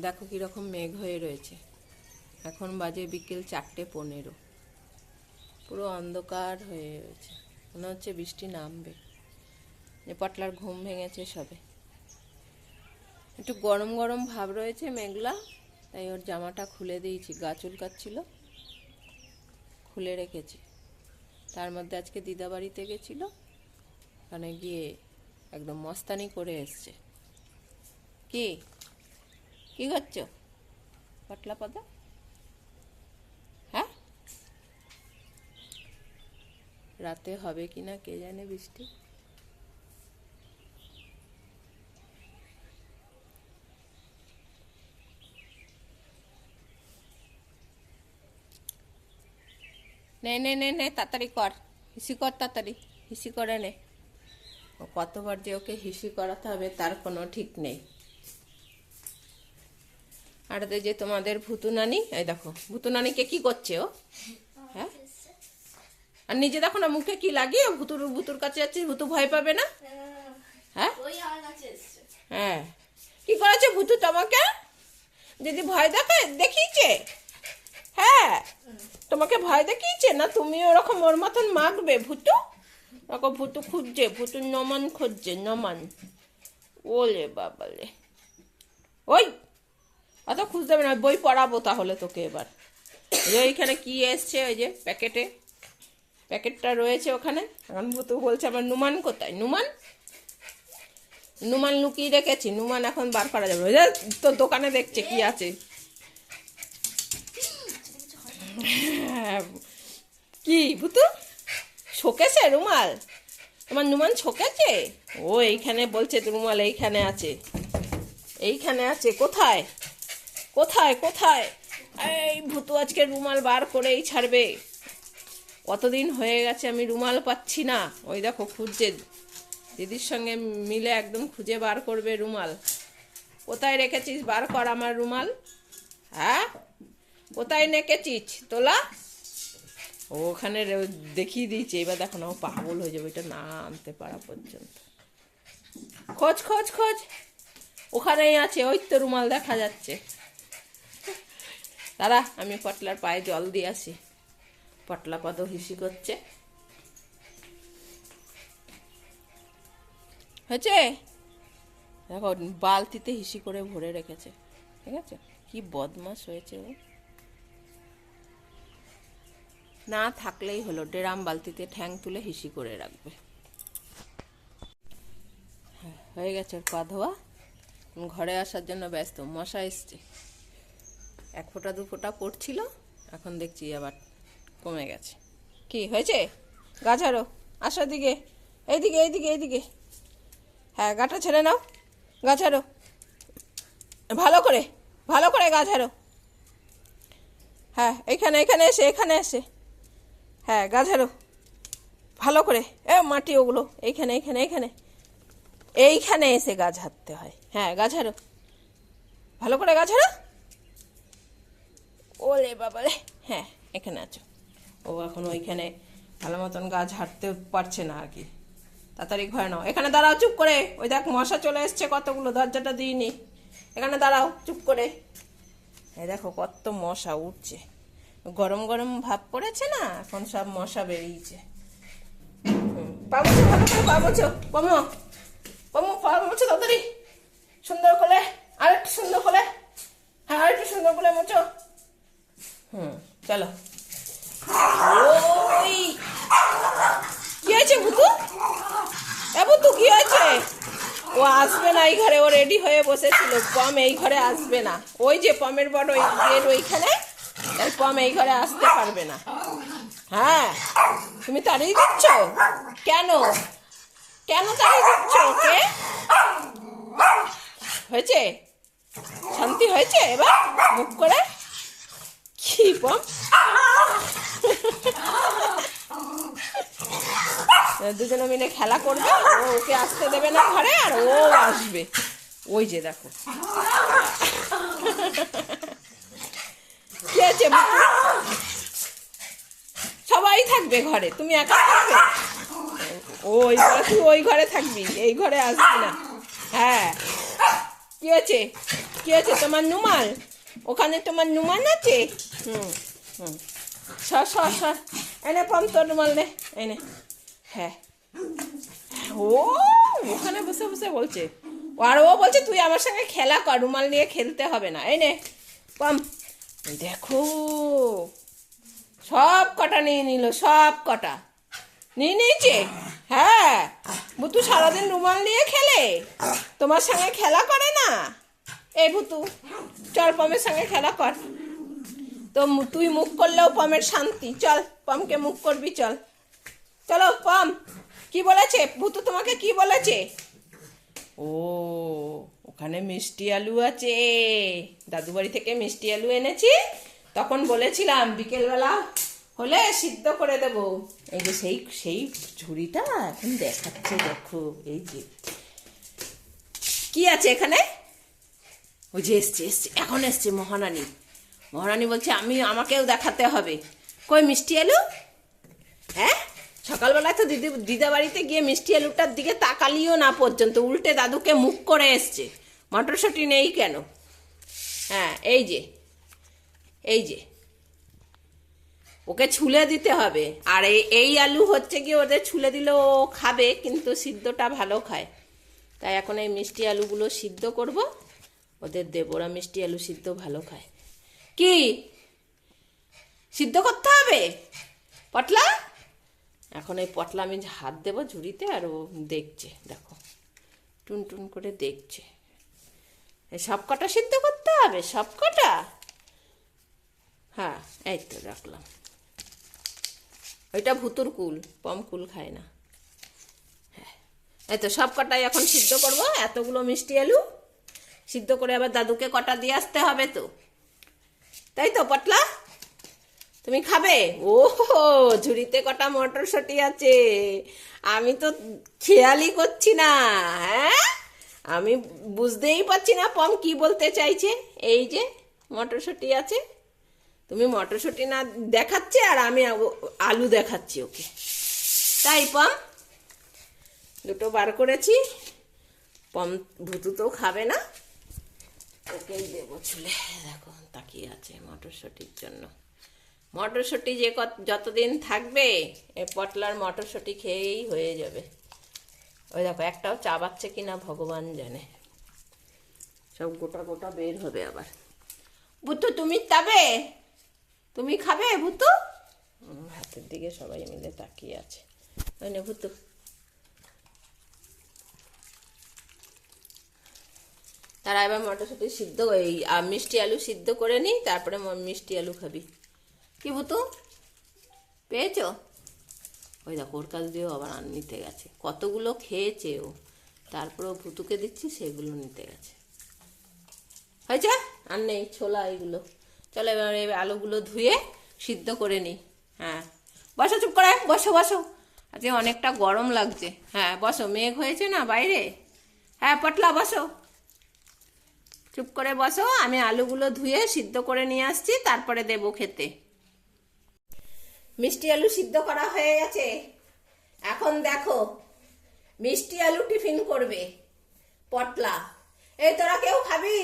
দেখো কীরকম মেঘ হয়ে রয়েছে। এখন বাজে বিকেল চারটে পনেরো। পুরো অন্ধকার হয়ে রয়েছে। মনে হচ্ছে বৃষ্টি নামবে। যে পটলার ঘুম ভেঙেছে সবে। একটু গরম গরম ভাব রয়েছে মেঘলা, তাই ওর জামাটা খুলে দিয়েছি, গা চুলকাচ্ছিল। খুলে রেখেছি। তার মধ্যে আজকে দিদা বাড়িতে গেছিল। ওখানে গিয়ে একদম মস্তানি করে এসছে। কি? কি করছ পটলা পাতা? হ্যাঁ? রাতে হবে কি না কে জানে বৃষ্টি। নে নে নে নে, তাড়াতাড়ি কর। হিসি কর তাড়াতাড়ি। হিসি করে নে। কতবার যে ওকে হিসি করাতে হবে তার কোনো ঠিক নেই। আর যে তোমাদের ভুতু নানি এই দেখো ভুতু নানিকে কি করছে ও? হ্যাঁ? আর নিজে দেখো না মুখে কি লাগিয়ে ভুতুর ভুতুর কাছে যাচ্ছে ভুতু ভয় পাবে না? হ্যাঁ? হ্যাঁ। কি করেছে ভুতু তোমাকে? যদি ভয় দেখে দেখিয়েছে? হ্যাঁ? তোমাকে ভয় দেখিয়েছে? না তুমি ওরকম ওর মতন মাখবে ভুতু? ওরকম ভুতু খুঁজছে ভুতু নমান খুঁজছে নমান। ওলে বাবালে। ওই! অত খুঁজতে হবে না বই পড়াবো তাহলে তোকে এবার। যে এইখানে কি এসছে ওই যে প্যাকেটে প্যাকেটটা রয়েছে ওখানে। এখন ভুতু বলছে আমার নুমান কোথায়? নুমান? নুমান লুকিয়ে রেখেছি নুমান এখন বার করা যাবে। ওই যে তোর দোকানে দেখছে কি আছে। হ্যাঁ, কি ভুতু? শোকেছে রুমাল? তোমার নুমান ছোকেছে ও এইখানে বলছে রুমাল এইখানে আছে। এইখানে আছে কোথায়? কোথায় কোথায়? এই ভুতু আজকে রুমাল বার করেই ছাড়বে। কতদিন হয়ে গেছে আমি রুমাল পাচ্ছি না। ওই দেখো খুঁজছে। দিদির সঙ্গে মিলে একদম খুঁজে বার করবে রুমাল। কোথায় রেখেছিস? বার কর আমার রুমাল। হ্যাঁ? কোথায় নেকেছিস? তোলা? ওখানে দেখিয়ে দিয়েছে। এবার দেখো না, ও পাগল হয়ে যাবে। এটা না আনতে পারা পর্যন্ত। খোঁজ খোঁজ খোঁজ। ওখানেই আছে। ওই তো রুমাল দেখা যাচ্ছে। দাঁড়া আমি পটলার পায়ে জল দিয়ে আসি। পটলা পদ হিসি করছে। হয়েছে? দেখো বালতিতে হিসি করে ভরে রেখেছে। ঠিক আছে? কি বদমাস হয়েছে ও। না থাকলেই হলো ডেরাম বালতিতে ঠ্যাং তুলে হিসি করে রাখবে। হ্যাঁ, হয়ে গেছে পা ধোয়া। ঘরে আসার জন্য ব্যস্ত মশা এসছে। এক ফোঁটা, দু ফোঁটা পড়ছিল, এখন দেখছি আবার কমে গেছে। কি, হয়েছে? গাছারো আসার দিকে, এইদিকে এইদিকে এইদিকে। হ্যাঁ গাটা ছেড়ে নাও গাছারো ভালো করে ভালো করে গাছারো হ্যাঁ এখানে এখানে এসে এখানে এসে। হ্যাঁ গাছারো ভালো করে, এ মাটি ওগুলো, এইখানে এইখানে এইখানে। এইখানে এসে গাছ হাঁটতে হয়। হ্যাঁ গাছারো ভালো করে গাছারো ওলে বাবারে। হ্যাঁ এখানে আছো। ও এখন ওইখানে ভালো মতন গাছ হাঁটতে পারছে না আর কি। তাড়াতাড়ি ঘরে নাও। এখানে দাঁড়াও, চুপ করে। ওই দেখ, মশা চলে এসছে, কতগুলো দরজাটা দিইনি। এখানে দাঁড়াও, চুপ করে। এই দেখো, কত মশা উঠছে। গরম গরম ভাব পড়েছে না? এখন সব মশা বেরিয়েছে। ভালো করে পা পমো তাড়াতাড়ি। সুন্দর করে আর একটু সুন্দর করে হ্যাঁ আর একটু সুন্দর করে মোছো। হুম, চলো। ওই! কি হয়েছে ভুতু এ ভুতু কি হয়েছে? ও আসবে না এই ঘরে, ও রেডি হয়ে বসেছিল। পম এই ঘরে আসবে না। ওই যে পমের বড় ওই গেট ওইখানে, তাই পম এই ঘরে আসতে পারবে না। হ্যাঁ তুমি তাড়িয়ে দিচ্ছ? কেন? কেন তাড়িয়ে দিচ্ছ ওকে? হয়েছে? শান্তি হয়েছে এবার? মুখ করে? কি পম দুজনে মিলে খেলা করবে ওকে আসতে দেবে না ঘরে, আর ও আসবে। ওই যে দেখো। কি সবাই থাকবে ঘরে, তুমি একা থাকবে? ওই তুই ওই ঘরে থাকবি, এই ঘরে আসবি না। হ্যাঁ। কি আছে? কি আছে, তোমার নুমাল? ওখানে তোমার নুমান আছে? হুম হুম। সর সর এনে পাম তোর রুমাল নে এনে। হ্যাঁ। ও, ওখানে বসে বসে বলছে। আর ও বলছে, তুই আমার সঙ্গে খেলা কর, রুমাল নিয়ে খেলতে হবে না। এনে, পাম। দেখো, সব কটা নিয়ে নিল, সব কটা। নিয়ে নিয়েছে? হ্যাঁ। বুতু সারাদিন রুমাল নিয়ে খেলে? তোমার সঙ্গে খেলা করে না? এই ভুতু, চল পমের সঙ্গে খেলা কর। তো তুই মুখ করলেও পমের শান্তি। চল, পমকে মুখ করবি, চল। চলো, পম, কি বলেছে? ভুতু তোমাকে কি বলেছে? ও, ওখানে মিষ্টি আলু আছে। দাদু বাড়ি থেকে মিষ্টি আলু এনেছি। তখন বলেছিলাম, বিকেলবেলা হলে সিদ্ধ করে দেব। এই যে সেই সেই ঝুড়িটা এখন দেখাচ্ছে, দেখো, এই যে। কি আছে এখানে? ওই যে এসছে এসছে, এখন এসছে মহারানী। মহারানী বলছে, আমি, আমাকেও দেখাতে হবে। কই, মিষ্টি আলু হ্যাঁ? সকালবেলায় তো দিদি, দিদা বাড়িতে গিয়ে মিষ্টি আলুটার দিকে তাকালিও না পর্যন্ত, উল্টে দাদুকে মুখ করে এসছে। মটরশুঁটি নেই কেন? হ্যাঁ এই যে এই যে। ওকে ছুলে দিতে হবে। আর এই এই আলু হচ্ছে কি, ওদের ছুলে দিলে ও খাবে, কিন্তু সিদ্ধটা ভালো খায়। তাই এখন এই মিষ্টি আলুগুলো সিদ্ধ করব। ওদের দেব ওরা মিষ্টি আলু সিদ্ধ ভালো খায়। কি? সিদ্ধ করতে হবে? পটলা? এখন এই পটলা আমি হাত দেবো ঝুড়িতে আর ও দেখছে দেখো। টুন টুন করে দেখছে। এই সব কটা সিদ্ধ করতে হবে? সব কটা হ্যাঁ এই তো রাখলাম। ওইটা ভুতুর কুল পম কুল খায় না। হ্যাঁ এই তো সব কটাই এখন সিদ্ধ করব এতগুলো মিষ্টি আলু। সিদ্ধ করে আবার দাদুকে কটা দিয়ে আসতে হবে তো। তাই তো, পটলা? তুমি খাবে? ও ঝুড়িতে কটা মটরশুঁটি আছে। আমি তো খেয়ালই করছি না হ্যাঁ? আমি বুঝতেই পারছি না পম কি বলতে চাইছে। এই যে মটরশুঁটি আছে। তুমি মটরশুঁটি না দেখাচ্ছে আর আমি আলু দেখাচ্ছি ওকে। তাই পম, দুটো বার করেছি। পম ভুতু তো খাবে না। ওকেই দেবো চুলে। দেখো, তাকিয়ে আছে মটরশুঁটির জন্য। মটরশুঁটি যে কত- যতদিন থাকবে, এ পটলার মটরশুঁটি খেয়েই হয়ে যাবে। ওই দেখো, একটাও চাবাচ্ছে কিনা ভগবান জানে। সব গোটা গোটা বের হবে আবার। বুতু তুমি তাবে? তুমি খাবে ভুতু হাতের দিকে সবাই মিলে তাকিয়ে আছে। ওই নে ভুতু তারা এবার মটরশুঁটি সিদ্ধ এই মিষ্টি আলু সিদ্ধ করে নিই, তারপরে মিষ্টি আলু খাবি। কি বুতু পেয়েছ? ওই দেখো, ওর কাছ দিয়েও আবার নিতে গেছে। কতগুলো খেয়েছে ও। তারপরে ভুতুকে দিচ্ছি, সেগুলো নিতে গেছে। হয়েছে? আর নেই, ছোলা এগুলো। চলো এবার এই আলুগুলো ধুয়ে সিদ্ধ করে নিই। হ্যাঁ। বসো, চুপ করে, বসো বসো। আজকে অনেকটা গরম লাগছে। হ্যাঁ বসো, মেঘ হয়েছে না বাইরে? হ্যাঁ পটলা, বসো। চুপ করে বসো, আমি আলুগুলো ধুয়ে সিদ্ধ করে নিয়ে আসছি, তারপরে দেবো খেতে। মিষ্টি আলু সিদ্ধ করা হয়ে গেছে। এখন দেখো, মিষ্টি আলু টিফিন করবে। পটলা। এই তোরা কেউ খাবি?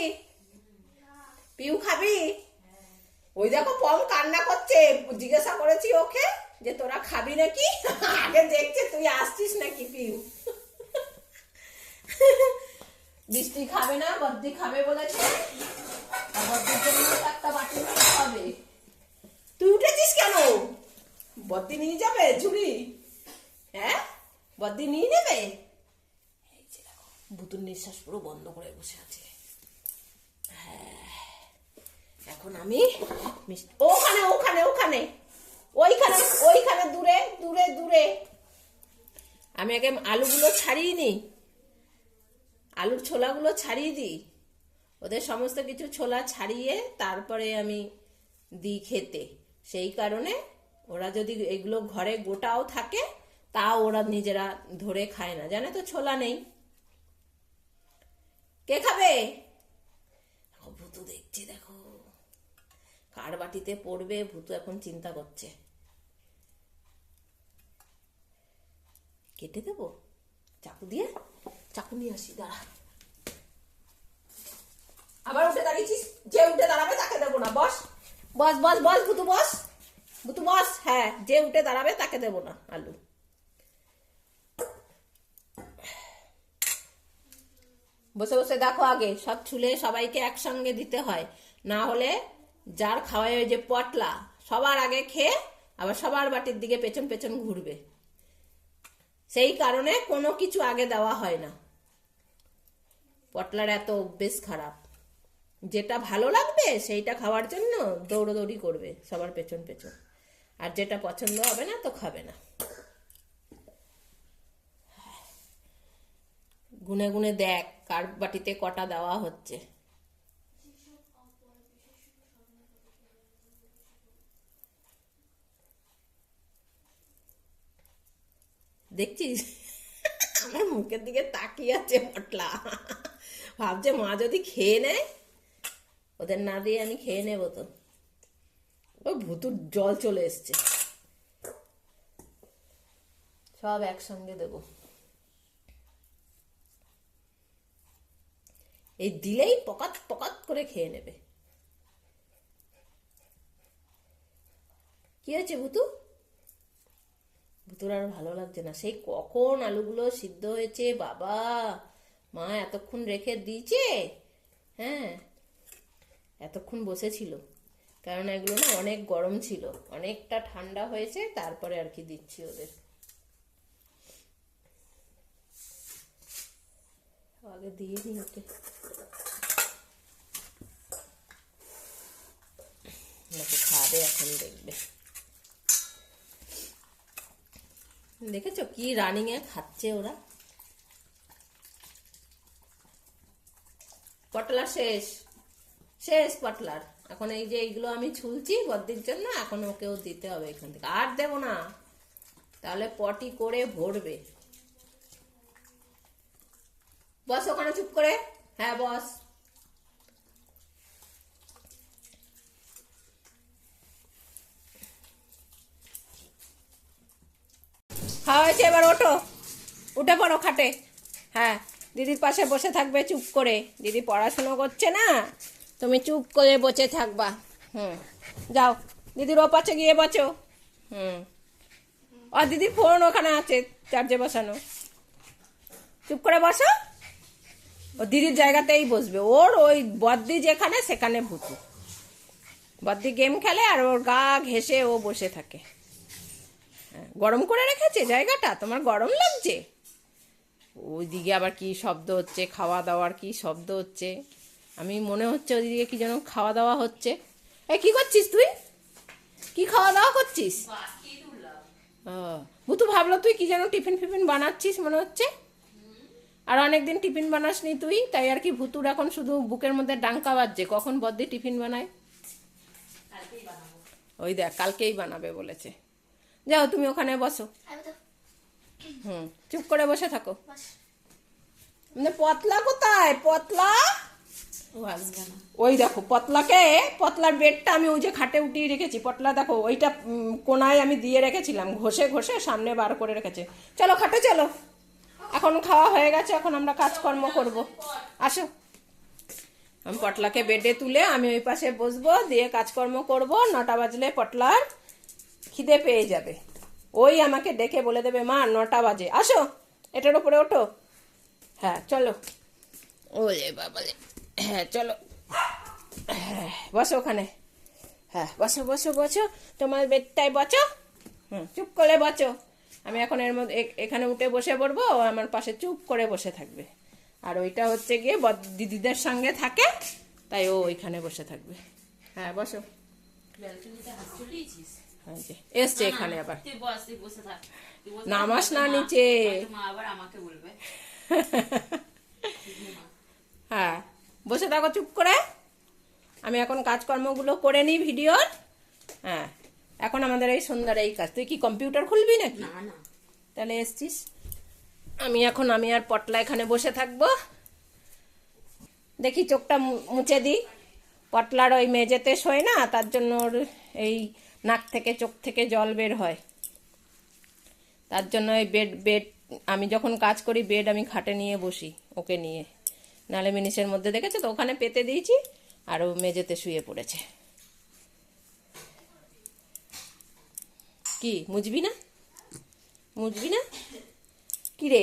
পিউ খাবি? ওই দেখো পম কান্না করছে, জিজ্ঞাসা করেছি ওকে যে তোরা খাবি নাকি? আগে দেখছে, তুই আসছিস নাকি পিউ? বৃষ্টি খাবে না, বদ্দি খাবে বলেছে। বদ্দির জন্য একটা বাটি হবে। তুই উঠেছিস কেন? বদ্দি নিয়ে যাবে ঝুড়ি? হ্যাঁ? বদ্দি নিয়ে নেবে? এই বুতুর নিঃশ্বাস পুরো বন্ধ করে বসে আছে। হ্যাঁ। এখন আমি ওখানে ওখানে ওখানে। ওইখানে ওইখানে, দূরে দূরে দূরে। আমি আগে আলুগুলো ছাড়িয়ে নিই। আলুর ছোলাগুলো ছাড়িয়ে দিই। ওদের সমস্ত কিছু ছোলা ছাড়িয়ে তারপরে আমি দিই খেতে। সেই কারণে ওরা যদি এগুলো ঘরে গোটাও থাকে, তা ওরা নিজেরা ধরে খায় না। জানে তো, ছোলা নেই। কে খাবে? ভুতু দেখছে, দেখো। কার বাটিতে পড়বে, ভুতু এখন চিন্তা করছে। কেটে দেবো? চাকু দিয়ে? চাকু নিয়ে আসি দাঁড়া আবার উঠে দাঁড়িয়েছিস? যে উঠে দাঁড়াবে তাকে দেবো না। বস। বস বস বস, বুতু বস। বুতু, বস। হ্যাঁ যে উঠে দাঁড়াবে তাকে দেবো না, আলু। বসে বসে দেখো আগে, সব ছুলে সবাইকে একসঙ্গে দিতে হয়। না হলে যার খাওয়ায় ওই যে পটলা, সবার আগে খেয়ে আবার সবার বাটির দিকে পেছন পেছন ঘুরবে। সেই কারণে কোনো কিছু আগে দেওয়া হয় না। পটলার এত অভ্যেস খারাপ। যেটা ভালো লাগবে সেইটা খাওয়ার জন্য দৌড়োদৌড়ি করবে সবার পেছন পেছন। আর যেটা পছন্দ হবে না তো খাবে না। গুনে গুনে দেখ কার বাটিতে কটা দেওয়া হচ্ছে। দেখছিস? আমার মুখের দিকে তাকিয়ে আছে পটলা ভাবছে মা যদি খেয়ে নেয়, ওদের না দিয়ে আমি খেয়ে নেব তো। ও ভুতুর জল চলে এসছে। সব একসঙ্গে দেবো। এই দিলেই পকাত পকাত করে খেয়ে নেবে। কি হয়েছে ভুতু? ভুতুর আর ভালো লাগছে না। সেই কখন আলুগুলো সিদ্ধ হয়েছে? বাবা! মা এতক্ষণ রেখে দিয়েছে? হ্যাঁ এতক্ষণ বসেছিল। কারণ এগুলো না অনেক গরম ছিল। অনেকটা ঠান্ডা হয়েছে, তারপরে আর কি দিচ্ছি ওদের। আগে দিয়ে দিই ওকে। খাবে এখন দেখবে। দেখেছ কি রানিং এ খাচ্ছে ওরা? পটলা শেষ। শেষ পটলার এখন এই যে এইগুলো আমি ছুলছি বদ্দির জন্য, এখন ওকেও দিতে হবে এখান থেকে। আর দেবো না। তাহলে পটি করে ভরবে। বস ওখানে চুপ করে। হ্যাঁ বস। খাওয়া হয়েছে এবার ওঠো। উঠে পড়ো খাটে। হ্যাঁ দিদির পাশে বসে থাকবে চুপ করে। দিদি পড়াশুনো করছে না। তুমি চুপ করে বসে থাকবা। হুম, যাও। দিদির ও পাশে গিয়ে বসো। হুম। আর দিদির ফোন ওখানে আছে চার্জে বসানো। চুপ করে বসো। ও দিদির জায়গাতেই বসবে। ওর ওই বদ্দি যেখানে, সেখানে ভুতু। বদ্দি গেম খেলে আর ওর গা ঘেসে ও বসে থাকে। গরম করে রেখেছে জায়গাটা? তোমার গরম লাগছে? ওইদিকে আবার কি শব্দ হচ্ছে? খাওয়া দাওয়ার কি শব্দ হচ্ছে? আমি মনে হচ্ছে ওইদিকে কি যেন খাওয়া দাওয়া হচ্ছে। এ কি করছিস তুই? কি খাওয়া দাওয়া করছিস? ও, ভুতু ভাবলো তুই কি যেন টিফিন ফিফিন বানাচ্ছিস মনে হচ্ছে? আর অনেকদিন টিফিন বানাসনি তুই তাই আর কি ভুতুর এখন শুধু বুকের মধ্যে ডাঙ্কা বাজছে। কখন বদ্দি টিফিন বানায়? ওই দেখ কালকেই বানাবে বলেছে। যাও তুমি ওখানে বসো। হুম চুপ করে বসে থাকো। মানে পতলা কোথায়? পতলা? ও আসবে না। ওই দেখো পতলাকে পতলার বেডটা আমি ওই যে খাটে উঠিয়ে রেখেছি। পতলা দেখো ওইটা কোনায় আমি দিয়ে রেখেছিলাম। ঘষে ঘষে সামনে বার করে রেখেছে। চলো খাটে চলো। এখন খাওয়া হয়ে গেছে এখন আমরা কাজকর্ম করব। আসো। আমি পটলাকে বেডে তুলে আমি ওই পাশে বসবো দিয়ে কাজকর্ম করব। নটা বাজলে পটলার খিদে পেয়ে যাবে। ওই আমাকে ডেকে বলে দেবে মা নটা বাজে। আসো এটার উপরে ওঠো। হ্যাঁ চলো। ওলে বাবালে। হ্যাঁ চলো। হ্যাঁ, বসো ওখানে। হ্যাঁ বসো বসো বসো। তোমার বেডটায় বসো। হুম চুপ করে বসো। আমি এখন এর মধ্যে এখানে উঠে বসে পড়ব আমার পাশে চুপ করে বসে থাকবে। আর ওইটা হচ্ছে গিয়ে দিদিদের সঙ্গে থাকে তাই ও ওইখানে বসে থাকবে। হ্যাঁ বসো। এসছে এখানে আবার। নামাস না নিচে। হ্যাঁ বসে থাকো চুপ করে। আমি এখন কাজকর্মগুলো করে নিই ভিডিওর। হ্যাঁ এখন আমাদের এই সুন্দর এই কাজ। তুই কি কম্পিউটার খুলবি নাকি? তাহলে এসছিস। আমি এখন আমি আর পটলা এখানে বসে থাকব। দেখি চোখটা মুছে দিই। পটলার ওই মেঝেতে শোয় না তার জন্য ওর এই নাক থেকে চোখ থেকে জল বের হয়। তার জন্য ওই বেড বেড আমি যখন কাজ করি বেড আমি খাটে নিয়ে বসি ওকে নিয়ে। নালে মিনিশের মধ্যে দেখেছে তো? ওখানে পেতে দিয়েছি আর ও মেঝেতে শুয়ে পড়েছে। কি? মুজবি না? মুজবি না? কিরে